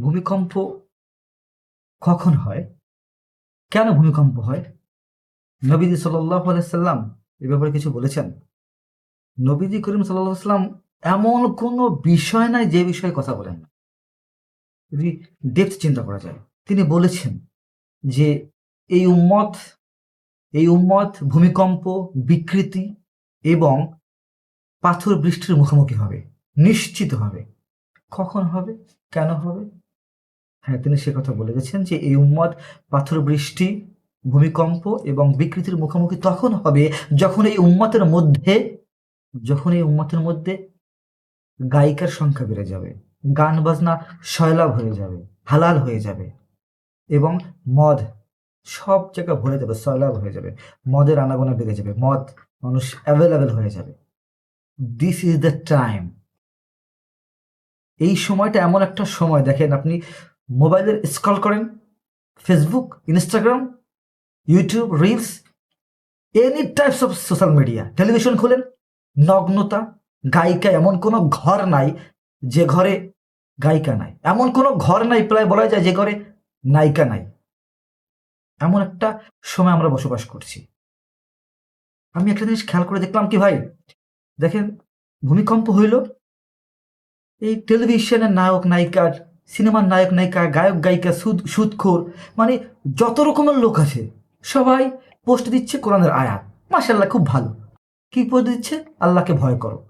ভূমিকম্প কখন হয়? কেন ভূমিকম্প হয়? নবীজি সাল্লাহ সাল্লাম এ ব্যাপারে কিছু বলেছেন। নবীজি করিম সাল্লাহ সাল্লাম এমন কোনো বিষয় নাই যে বিষয়ে কথা বলেন না। যদি ডেপথ চিন্তা করা যায়, তিনি বলেছেন যে এই উম্মত এই উম্মত ভূমিকম্প, বিকৃতি এবং পাথর বৃষ্টির মুখোমুখি হবে, নিশ্চিত হবে। কখন হবে? কেন হবে? হ্যাঁ তিনি সে কথা বলে গেছেন যে এই উম্মত পাথর বৃষ্টি, ভূমিকম্প এবং বিকৃতির মুখোমুখি তখন হবে যখন এই উম্মতের মধ্যে, যখন এই উম্মতের মধ্যে গায়িকার সংখ্যা বেড়ে যাবে, গান বাজনা সয়লাভ হয়ে যাবে, হালাল হয়ে যাবে এবং মদ সব জায়গায় ভরে যাবে সয়লাভ হয়ে যাবে, মদের আনাগোনা বেড়ে যাবে, মদ মানুষ অ্যাভেলেবেল হয়ে যাবে। দিস ইজ দ্য টাইম এই সময়টা এমন একটা সময়, দেখেন আপনি মোবাইলের স্ক্রল করেন। Facebook Instagram YouTube reels any types of social media television খুলেন। নগ্নতা, গায়িকা এমন কোনো ঘর নাই যে ঘরে গায়িকা নাই। এমন কোনো ঘর নাই, প্রায় বলা যায় যে ঘরে নায়িকা নাই। এমন একটা সময় আমরা বসবাস করছি। আমি একটা জিনিস খেয়াল করে দেখলাম কি ভাই? দেখেন, ভূমিকম্প হইল। এই টেলিভিশনের নায়ক, নায়িকার সিনেমার নায়ক, নায়িকা, গায়ক, গায়িকা, সুদ, সুদখোর মানে যত রকমের লোক আছে, সবাই পোস্ট দিচ্ছে কোরআনের আয়াত। মাশাল্লাহ খুব ভালো। কি পোস্ট দিচ্ছে? আল্লাহকে ভয় করো।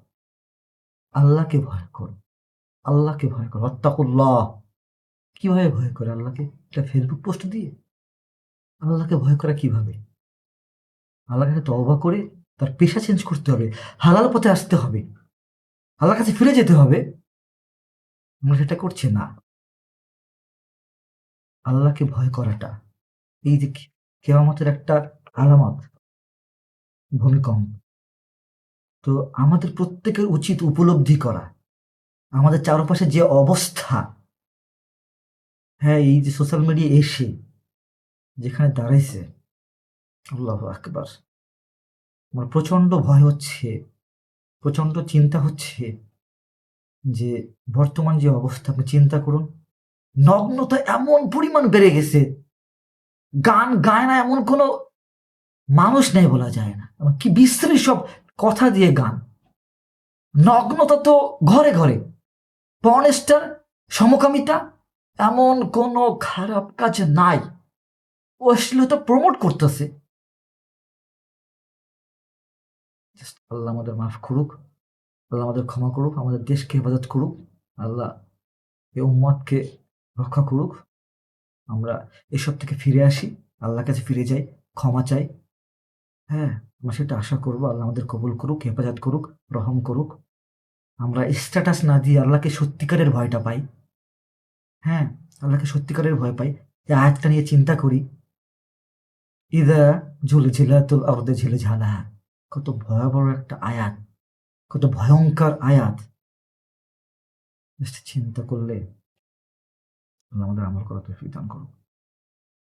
আল্লাহকে ভয় করো। আল্লাহকে ভয় করো। অত্তাকুল্লাহ কীভাবে ভয় করে আল্লাহকে? এটা ফেসবুক পোস্ট দিয়ে। আল্লাহকে ভয় করা কীভাবে? আল্লাহর কাছে তওবা করে তার পেশা চেঞ্জ করতে হবে। হালাল পথে আসতে হবে। আল্লাহর কাছে ফিরে যেতে হবে। আমরা সেটা করছি না। আল্লাহকে ভয় করাটা। এই যে কেয়ামতের একটা আলামত, ভূমিকম্প। তো আমাদের প্রত্যেকের উচিত উপলব্ধি করা। আমাদের চারপাশে যে অবস্থা হ্যাঁ এই যে সোশ্যাল মিডিয়া এসে যেখানে দাঁড়াইছে, আল্লাহ আকবার। আমার প্রচণ্ড ভয় হচ্ছে প্রচণ্ড চিন্তা হচ্ছে যে বর্তমান যে অবস্থা, আপনি চিন্তা করুন। নগ্নতা এমন পরিমাণ বেড়ে গেছে, গান গায় না এমন কোনো মানুষ নেই বলা যায় না। কি বিশ্রী সব কথা দিয়ে গান। নগ্নতা তো ঘরে ঘরে। পর্নেস্টার সমকামিতা, এমন কোনো খারাপ কাজ নাই। অশ্লীলতা প্রমোট করতেছে। আল্লাহ আমাদের মাফ করুক। আল্লাহ আমাদের ক্ষমা করুক। আমাদের দেশকে হেফাজত করুক। আল্লাহ এই উম্মতকে রক্ষা করুক। আমরা এসব থেকে ফিরে আসি। আল্লাহর কাছে ফিরে যাই, ক্ষমা চাই। হ্যাঁ আমরা সেটা আশা করব। আল্লাহ আমাদের কবুল করুক, হেফাজত করুক, রহম করুক। আমরা স্ট্যাটাস না দিয়ে আল্লাহকে সত্যিকারের ভয়টা পাই। হ্যাঁ আল্লাহকে সত্যিকারের ভয় পাই। এই আয়াতটা নিয়ে চিন্তা করি। ইদা ঝুল ঝিলাতুল অর্ধে ঝিলে ঝালা কত ভয়াবহ একটা আয়াত। কত ভয়ঙ্কর আয়াত। চিন্তা করলে আমাদের আমল করা তৌফিক দান করুক।